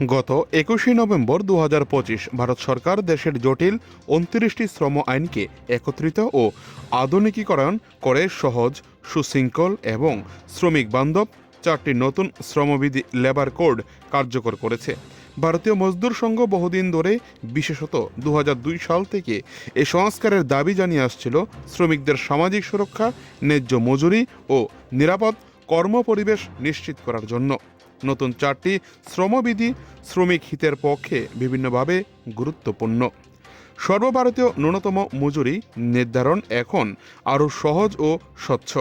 গত একুশে নভেম্বর দু হাজার পঁচিশ ভারত সরকার দেশের জটিল উনত্রিশটি শ্রম আইনকে একত্রিত ও আধুনিকীকরণ করে সহজ, সুশৃঙ্খল এবং শ্রমিক বান্ধব চারটি নতুন শ্রমবিধি লেবার কোড কার্যকর করেছে। ভারতীয় মজদুর সংঘ বহুদিন ধরে, বিশেষত দু হাজার দুই সাল থেকে এ সংস্কারের দাবি জানিয়ে আসছিল শ্রমিকদের সামাজিক সুরক্ষা, ন্যায্য মজুরি ও নিরাপদ কর্মপরিবেশ নিশ্চিত করার জন্য। নতুন চারটি শ্রমবিধি শ্রমিক হিতের পক্ষে বিভিন্নভাবে গুরুত্বপূর্ণ। সর্বভারতীয় ন্যূনতম মজুরি নির্ধারণ এখন আরও সহজ ও স্বচ্ছ,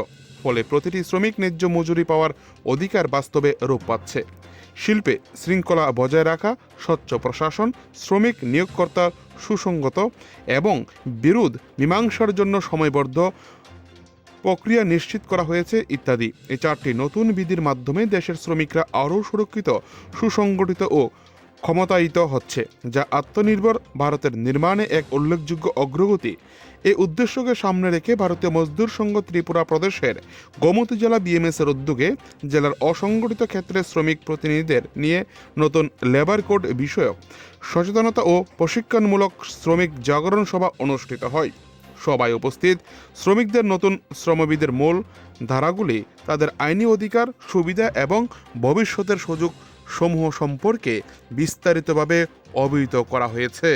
ফলে প্রতিটি শ্রমিক ন্যায্য মজুরি পাওয়ার অধিকার বাস্তবে রূপ পাচ্ছে। শিল্পে শৃঙ্খলা বজায় রাখা, স্বচ্ছ প্রশাসন, শ্রমিক নিয়োগকর্তার সুসংগত এবং বিরোধ, মীমাংসার জন্য সময়বদ্ধ প্রক্রিয়া নিশ্চিত করা হয়েছে ইত্যাদি। এই চারটি নতুন বিধির মাধ্যমে দেশের শ্রমিকরা আরও সুরক্ষিত, সুসংগঠিত ও ক্ষমতায়িত হচ্ছে, যা আত্মনির্ভর ভারতের নির্মাণে এক উল্লেখযোগ্য অগ্রগতি। এই উদ্দেশ্যকে সামনে রেখে ভারতীয় মজদুর সংঘ ত্রিপুরা প্রদেশের গোমতী জেলা বিএমএস এর উদ্যোগে জেলার অসংগঠিত ক্ষেত্রে শ্রমিক প্রতিনিধিদের নিয়ে নতুন লেবার কোড বিষয়ক সচেতনতা ও প্রশিক্ষণমূলক শ্রমিক জাগরণ সভা অনুষ্ঠিত হয়। সবাই উপস্থিত শ্রমিকদের নতুন শ্রমবিদের মূল ধারাগুলি তাদের আইনি অধিকার, সুবিধা এবং ভবিষ্যতের সুযোগ সমূহ সম্পর্কে বিস্তারিতভাবে অবহিত করা হয়েছে।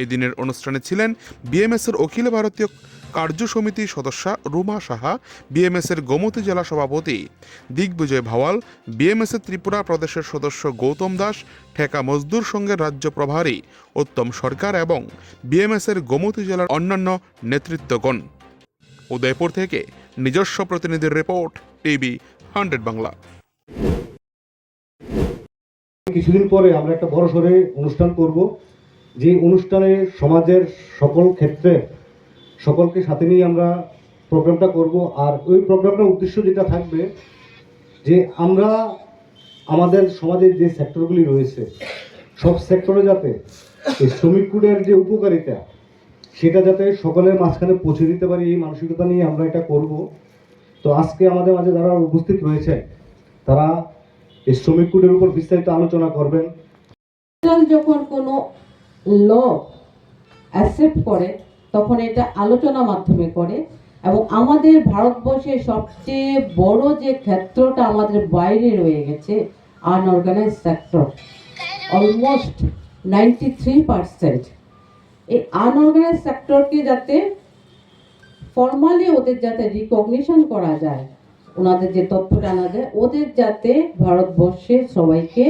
এই দিনের অনুষ্ঠানে ছিলেন বিএমএসের অখিল ভারতীয় কার্য সমিতির সদস্যা রুমা সাহা, বিএমএসের গোমতী জেলা সভাপতি দিগ্বিজয় ভাওয়াল, বিএমএসের ত্রিপুরা প্রদেশের সদস্য গৌতম দাস, ঠেকা মজদুর সংঘের রাজ্য প্রভারী উত্তম সরকার এবং বিএমএসের গোমতী জেলার অন্যান্য নেতৃত্বগণ। উদয়পুর থেকে নিজস্ব প্রতিনিধির রিপোর্ট, টিভি হান্ড্রেড বাংলা। কিছুদিন পরে আমরা একটা বড় সড়ে অনুষ্ঠান করব। যে অনুষ্ঠানে সমাজের সকল ক্ষেত্রে সকলকে সাথে নিয়ে আমরা প্রোগ্রামটা করব। আর ওই প্রোগ্রামটার উদ্দেশ্য যেটা থাকবে, যে আমরা আমাদের সমাজের যে সেক্টরগুলি রয়েছে, সব সেক্টরে যাতে এই শ্রমিক কুডের যে উপকারিতা, সেটা যাতে সকলের মাঝখানে পৌঁছে দিতে পারি, এই মানসিকতা নিয়ে আমরা এটা করব। তো আজকে আমাদের মাঝে যারা উপস্থিত রয়েছে তারা এই শ্রমিক কুডের উপর বিস্তারিত আলোচনা করবেন। যখন কোনো ল অ্যাকসেপ্ট করে তখন এটা আলোচনা মাধ্যমে করে। এবং আমাদের ভারতবর্ষের সবচেয়ে বড় যে ক্ষেত্রটা আমাদের বাইরে রয়ে গেছে unorganise sector almost ninety three percent এই আনঅর্গানাইজ সেক্টরকে যাতে ফর্মালি ওদের যাতে রিকগনিশন করা যায়, ওনাদের যে তথ্যটা আনা যায়, ওদের যাতে ভারতবর্ষের সবাইকে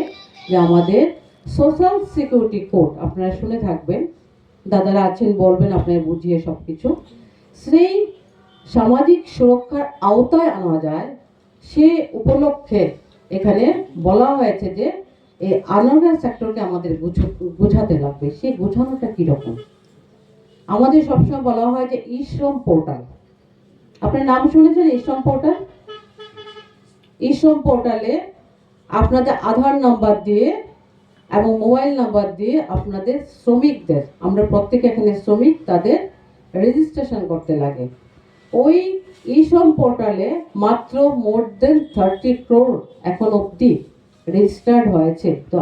যে আমাদের সোশ্যাল সিকিউরিটি কোড আপনারা শুনে থাকবেন দাদারা আছেন, বলবেন, আপনারা বুঝিয়ে সব কিছু সেই সামাজিক সুরক্ষার আওতায় আনা যায়। সে উপলক্ষে এখানে বলা হয়েছে যে, এই আনর্গান সেক্টরকে আমাদের বুঝ- বোঝাতে লাগবে। সে বোঝানোটা কীরকম? আমাদের সবসময় বলা হয় যে ই শ্রম পোর্টাল। আপনার নাম শুনেছেন ই শ্রম পোর্টাল? ই শ্রম পোর্টালে আপনাদের আধার নাম্বার দিয়ে এবং মোবাইল নাম্বার দিয়ে আপনাদের শ্রমিকদের, আমরা প্রত্যেকে এখানে শ্রমিক, তাদের রেজিস্ট্রেশন করতে লাগে। ওই ইসম পোর্টালে মাত্র মোর দেন থার্টি ক্রোর এখন অব্দি রেজিস্টার্ড হয়েছে। তো